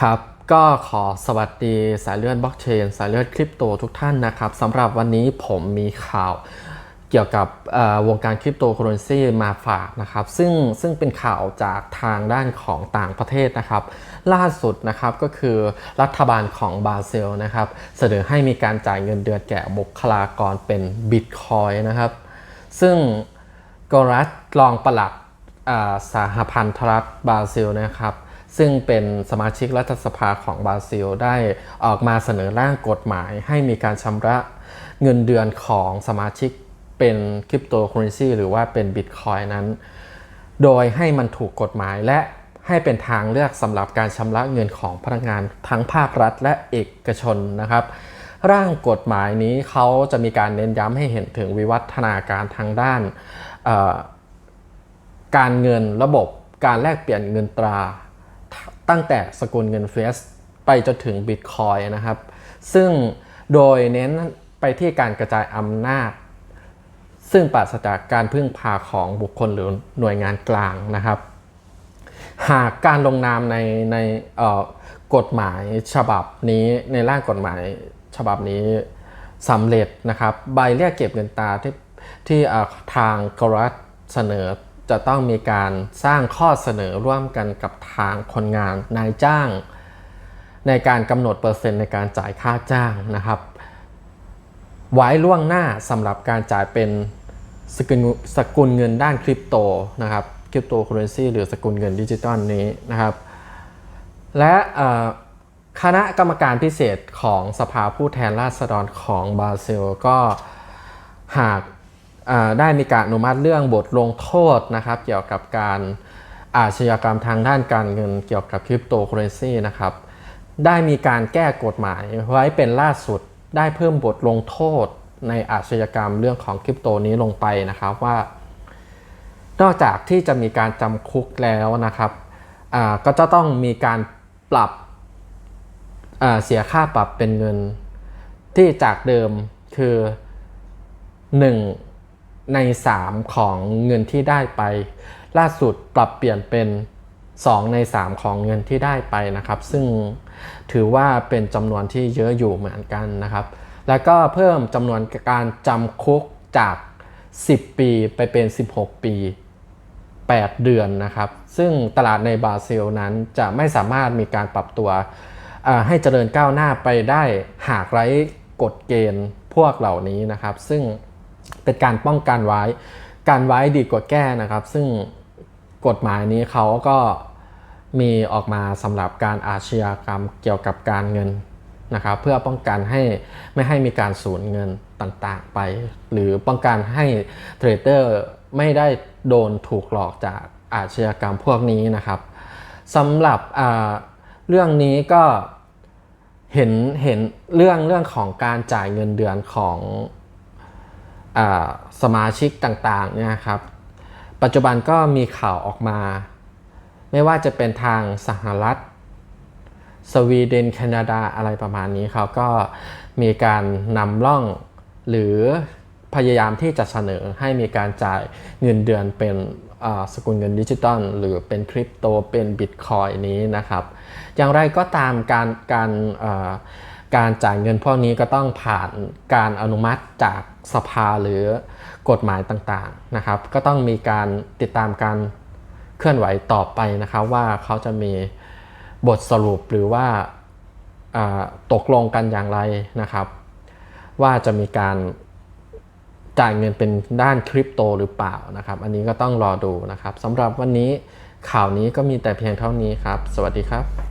ครับก็ขอสวัสดีสายเลือดบล็อกเชน สายเลือดคริปโตทุกท่านนะครับสำหรับวันนี้ผมมีข่าวเกี่ยวกับวงการคริปโตเคอเรนซีมาฝากนะครับซึ่งซึ่งเป็นข่าวจากทางด้านของต่างประเทศนะครับ ล่าสุดนะครับก็คือรัฐบาลของบราซิลนะครับเสนอให้มีการจ่ายเงินเดือนแก่บุคลากรเป็นบิตคอยนะครับ ซึ่งกรัฐรองปลัดอ่าสหพันธรัฐบราซิลนะครับ ซึ่งเป็นสมาชิกรัฐสภาของบราซิล ได้ออกมาเสนอร่างกฎหมายให้มีการชำระเงินเดือนของสมาชิกเป็นคริปโตเคอเรนซีหรือว่าเป็นบิตคอยนั้น โดยให้มันถูกกฎหมายและให้เป็นทางเลือกสำหรับการชำระเงินของพนักงานทั้งภาครัฐและเอกชนนะครับ ร่างกฎหมายนี้เขาจะมีการเน้นย้ำให้เห็นถึงวิวัฒนาการทางด้านการเงินระบบการแลกเปลี่ยนเงินตรา ตั้งแต่สกุลเงินเฟสไปจนถึงบิตคอยนะครับ ซึ่งโดยเน้นไปที่การกระจายอำนาจ ซึ่งปราศจากการพึ่งพาของบุคคลหรือหน่วยงานกลางนะครับ หากการลงนามในในกฎหมายฉบับนี้ในร่างกฎหมายฉบับนี้สำเร็จนะครับ ใบเรียกเก็บเงินตราที่ที่ทางกรัฐเสนอ จะต้องมีการสร้างข้อเสนอร่วมกันกับทางคนงานนายจ้าง ในการกำหนดเปอร์เซ็นต์ในการจ่ายค่าจ้างนะครับ ไว้ล่วงหน้าสำหรับการจ่ายเป็นสกุลสกุลเงินด้านคริปโตนะครับคริปโตเคอเรนซีหรือสกุลเงินดิจิตอลนี้นะครับ และคณะกรรมการพิเศษของสภาผู้แทนราษฎรของบราซิลก็หาก ได้มีการอนุมัติเรื่องบทลงโทษนะครับ เกี่ยวกับการอาชญากรรมทางด้านการเงินเกี่ยวกับคริปโตเคอเรนซีนะครับ ได้มีการแก้กฎหมายไว้เป็นล่าสุดได้เพิ่มบทลงโทษในอาชญากรรมเรื่องของคริปโตนี้ลงไปนะครับว่า นอกจากที่จะมีการจำคุกแล้วนะครับก็จะต้องมีการปรับเสียค่าปรับเป็นเงินที่จากเดิมคือ 1 ใน 3 ของเงินที่ได้ไป ล่าสุดปรับเปลี่ยนเป็น 2 ใน 3 ของเงินที่ได้ไปนะครับ ซึ่งถือว่าเป็นจำนวนที่เยอะอยู่เหมือนกันนะครับ แล้วก็เพิ่มจำนวนการจำคุกจาก 10 ปีไปเป็น 16 ปี 8 เดือนนะครับ ซึ่งตลาดในบราซิลนั้นจะไม่สามารถมีการปรับตัวให้เจริญก้าวหน้าไปได้หากไร้กฎเกณฑ์พวกเหล่านี้นะครับ ซึ่ง เป็นการป้องกันไว้ การไว้ดีกว่าแก้นะครับ ซึ่งกฎหมายนี้เขาก็มีออกมาสำหรับการอาชญากรรมเกี่ยวกับการเงินนะครับ เพื่อป้องกันให้ไม่ให้มีการสูญเงินต่างๆไป หรือป้องกันให้เทรดเดอร์ไม่ได้โดนถูกหลอกจากอาชญากรรมพวกนี้นะครับสำหรับเรื่องนี้ก็เห็นเห็นเรื่องเรื่องของการจ่ายเงินเดือนของ สมาชิกต่างๆเนี่ยครับปัจจุบันก็มีข่าวออกมา ไม่ว่าจะเป็นทางสหรัฐ สวีเดนแคนาดาอะไรประมาณนี้เขาก็มีการนำร่องหรือพยายามที่จะเสนอให้มีการจ่ายเงินเดือนเป็นสกุลเงินดิจิตอลหรือเป็นคริปโตเป็นบิตคอยนี้นะครับ อย่างไรก็ตามการการ การจ่ายเงินพวกนี้ก็ต้องผ่านการอนุมัติจากสภาหรือกฎหมายต่างๆนะครับ ก็ต้องมีการติดตามการเคลื่อนไหวต่อไปนะครับ ว่าเขาจะมีบทสรุปหรือว่าตกลงกันอย่างไรนะครับ ว่าจะมีการจ่ายเงินเป็นด้านคริปโตหรือเปล่านะครับ อันนี้ก็ต้องรอดูนะครับสำหรับวันนี้ข่าวนี้ก็มีแต่เพียงเท่านี้ครับ สวัสดีครับ